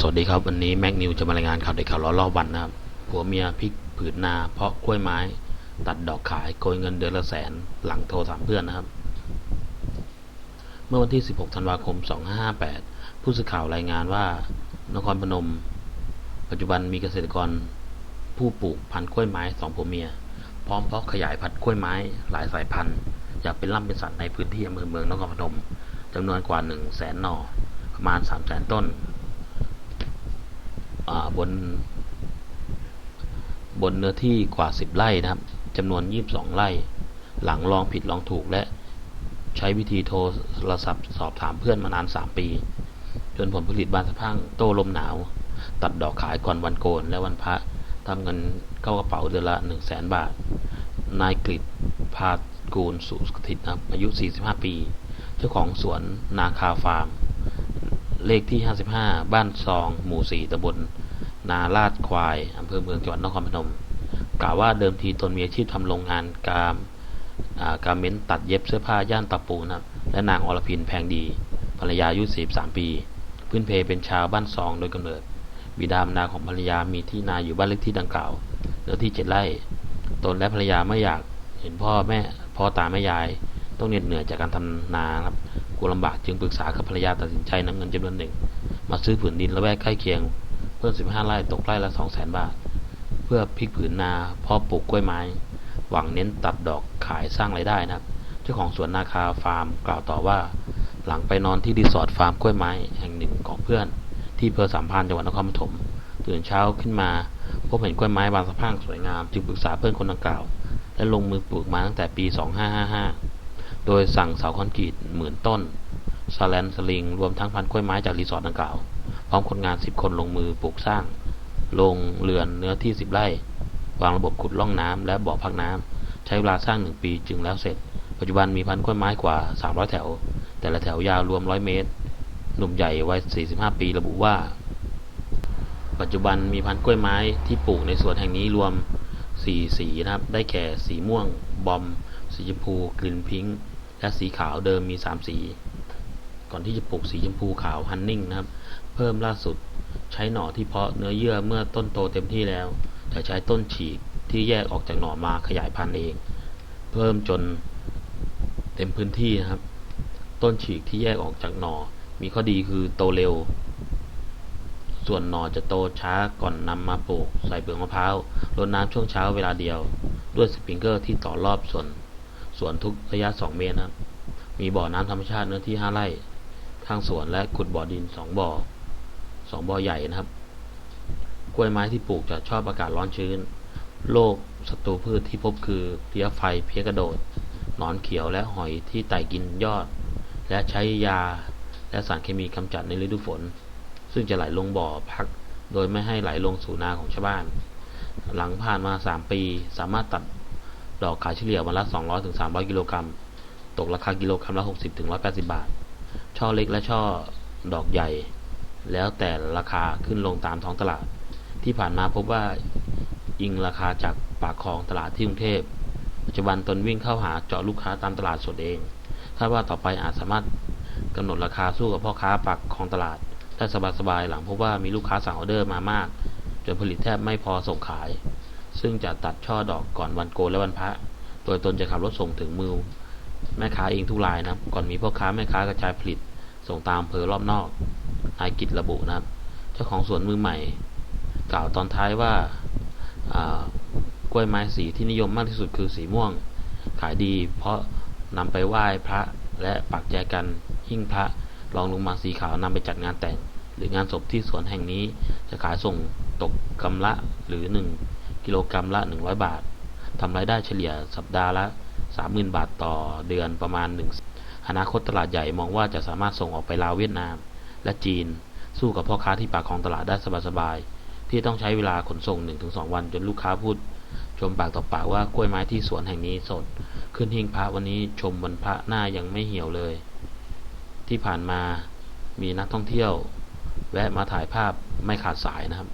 สวัสดีครับวันนี้แม็กนิวจะมารายงานข่าวเด็กข่าวร้อนรอบวันนะครับผัวเมียพลิกผืนนา เพราะกล้วยไม้ ตัดดอกขายโกยเงินเดือนละแสนหลังโทรถามเพื่อนนะครับ เมื่อวันที่ 16 ธันวาคม 2558 ผู้สื่อข่าวรายงานว่านครพนม ปัจจุบันมีเกษตรกรผู้ปลูกพันธุ์กล้วยไม้สองผัวเมีย พร้อมเพาะขยายพันธุ์กล้วยไม้หลายสายพันธุ์อยากเป็นร่ำเป็นสันในพื้นที่อำเภอเมืองนครพนมจำนวนกว่า1 0 0 0 0แสนหน่อประมาณ3 0 0แสนต้น บน บนเนื้อที่กว่า 10 ไร่นะครับจำนวน 22 ไร่ หลังลองผิดลองถูกและใช้วิธีโทรศัพท์สอบถามเพื่อนมานาน 3 ปี จนผลผลิตบานสะพังโต้ลมหนาว ตัดดอกขายก่อนวันโกนและวันพระทำเงินเข้ากระเป๋าเดือนละ1 0 0 0 0แสนบาท นายกฤษพากูลสุสถิตนะอายุ 45 ปี เจ้าของสวนนาคาฟาร์ม เลขที่ 55 บ้านซอง หมู่ 4ตำบลนาลาดควายอำเภอเมืองจังหวัดนครพนม กล่าวว่าเดิมทีตนมีอาชีพทำโรงงานกามการเม้นตัดเย็บเสื้อผ้าย่านตะปูนะและนางอรพินแพงดี ภรรยาอายุ43 ปี พื้นเพเป็นชาวบ้านซองโดยกำเนิด บิดามารดาของภรรยามีที่นาอยู่บ้านเลขที่ดังกล่าวเนื้อที่7ไร่ ตนและภรรยาไม่อยากเห็นพ่อแม่พ่อตาแม่ยาย ต้องเหน็ดเหนื่อยจากการทำนาครับ กลัวลำบากจึงปรึกษากับภรรยาตัดสินใจนำเงินจำนวนหนึ่ง มาซื้อผืนดินละแวกใกล้เคียง เพิ่ม 15 ไร่ตกไร่ละ 200,000 บาท เพื่อพลิกผืนนาเพาะปลูกกล้วยไม้ หวังเน้นตัดดอกขายสร้างไรายได้นะครับเจ้าของสวนนาคาฟาร์มกล่าวต่อว่า หลังไปนอนที่รีสอร์ทฟาร์มกล้วยไม้แห่งหนึ่งของเพื่อน ที่อำเภอสามพรานจังหวัดนครปฐมตื่นเช้าขึ้นมาพบเห็นกล้วยไม้บานสะพรั่งสวยงามจึงปรึกษาเพื่อนคนดังกล่าว และลงมือปลูกมาตั้งแต่ปี 2555 โดยสั่งเสาคอนกรีตหมื่นต้นสแลนสลิง รวมทั้งพันกล้วยไม้จากรีสอร์ทดังกล่าว พร้อมคนงาน 10 คนลงมือปลูกสร้างโรงเรือนเนื้อที่ 10 ไร่ วางระบบขุดล่องน้ำและบ่อพักน้ำใช้เวลาสร้าง 1 ปีจึงแล้วเสร็จ ปัจจุบันมีพันกล้วยไม้กว่า 300 แถว แต่ละแถวยาวรวม 100 เมตร หนุ่มใหญ่วัย 45 ปีระบุว่า ปัจจุบันมีพันกล้วยไม้ที่ปลูกในสวนแห่งนี้รวม 4 สีนะครับ ได้แก่สีม่วง บอม สีชมพู กลิ่นพิงค์ และสีขาวเดิมมี 3 สี ก่อนที่จะปลูกสีชมพูขาวฮันนิ่งนะครับ เพิ่มล่าสุดใช้หน่อที่เพาะเนื้อเยื่อเมื่อต้นโตเต็มที่แล้วจะใช้ต้นฉีกที่แยกออกจากหน่อมาขยายพันธุ์เอง เพิ่มจนเต็มพื้นที่นะครับ ต้นฉีกที่แยกออกจากหน่อ มีข้อดีคือโตเร็ว ส่วนหน่อจะโตช้าก่อนนำมาปลูก ใส่เปลือกมะพร้าวรดน้ำช่วงเช้าเวลาเดียว ด้วยสปริงเกอร์ที่ต่อรอบส่วน สวนทุกระยะ 2 เมตรนะครับ มีบ่อน้ำธรรมชาติเนื้อที่ 5 ไร่ ข้างสวนและขุดบ่อดิน 2 บ่อ 2 บ่อใหญ่นะครับ กล้วยไม้ที่ปลูกจะชอบอากาศร้อนชื้น โรคศัตรูพืชที่พบคือเพี้ยไฟ เพี้ยกระโดด หนอนเขียวและหอยที่ไต่กินยอด และใช้ยาและสารเคมีกำจัดในฤดูฝน ซึ่งจะไหลลงบ่อพัก โดยไม่ให้ไหลลงสู่นาของชาวบ้าน หลังผ่านมา 3 ปี สามารถตัด ดอกขายเฉลี่ยวันละ 200-300 กิโลกรัม ตกราคากิโลกรัมละ 60-180 บาท ช่อเล็กและช่อดอกใหญ่ แล้วแต่ราคาขึ้นลงตามท้องตลาด ที่ผ่านมาพบว่าอิงราคาจากปากคลองตลาดที่กรุงเทพ ปัจจุบันตนวิ่งเข้าหาเจาะลูกค้าตามตลาดสดเอง คาดว่าต่อไปอาจสามารถกำหนดราคาสู้กับพ่อค้าปากคลองตลาดได้สบายๆ หลังพบว่ามีลูกค้าสั่งออเดอร์มามาก จนผลิตแทบไม่พอส่งขาย ซึ่งจะตัดช่อดอกก่อนวันโกนและวันพระ โดยตนจะขับรถส่งถึงมือแม่ค้าเองทุกรายนะครับ ก่อนมีพ่อค้าแม่ค้ากระจายผลิต ส่งตามอำเภอรอบนอกนายกิจระบุนะครับ เจ้าของสวนมือใหม่ กล่าวตอนท้ายว่ากล้วยไม้สีที่นิยมมากที่สุดคือสีม่วง ขายดี เพราะนำไปไหว้พระและปักแจกันหิ้งพระรองลงมาสีขาวนำไปจัดงานแต่ง หรืองานศพที่สวนแห่งนี้จะขายส่งตกกำละหรือ1 กิโลกรัมละ 100 บาททำรายได้เฉลี่ยสัปดาห์ละ 30,000 บาทต่อเดือนประมาณ 1 อนาคตตลาดใหญ่มองว่าจะสามารถส่งออกไปลาวเวียดนาม และจีน สู้กับพ่อค้าที่ปากคลองตลาดได้สบายๆ ที่ต้องใช้เวลาขนส่ง 1-2 วันจนลูกค้าพูด ชมปากต่อปากว่ากล้วยไม้ที่สวนแห่งนี้สด ขึ้นหิ้งพระวันนี้ชมวันพระหน้ายังไม่เหี่ยวเลย ที่ผ่านมามีนักท่องเที่ยว แวะมาถ่ายภาพไม่ขาดสายนะครับ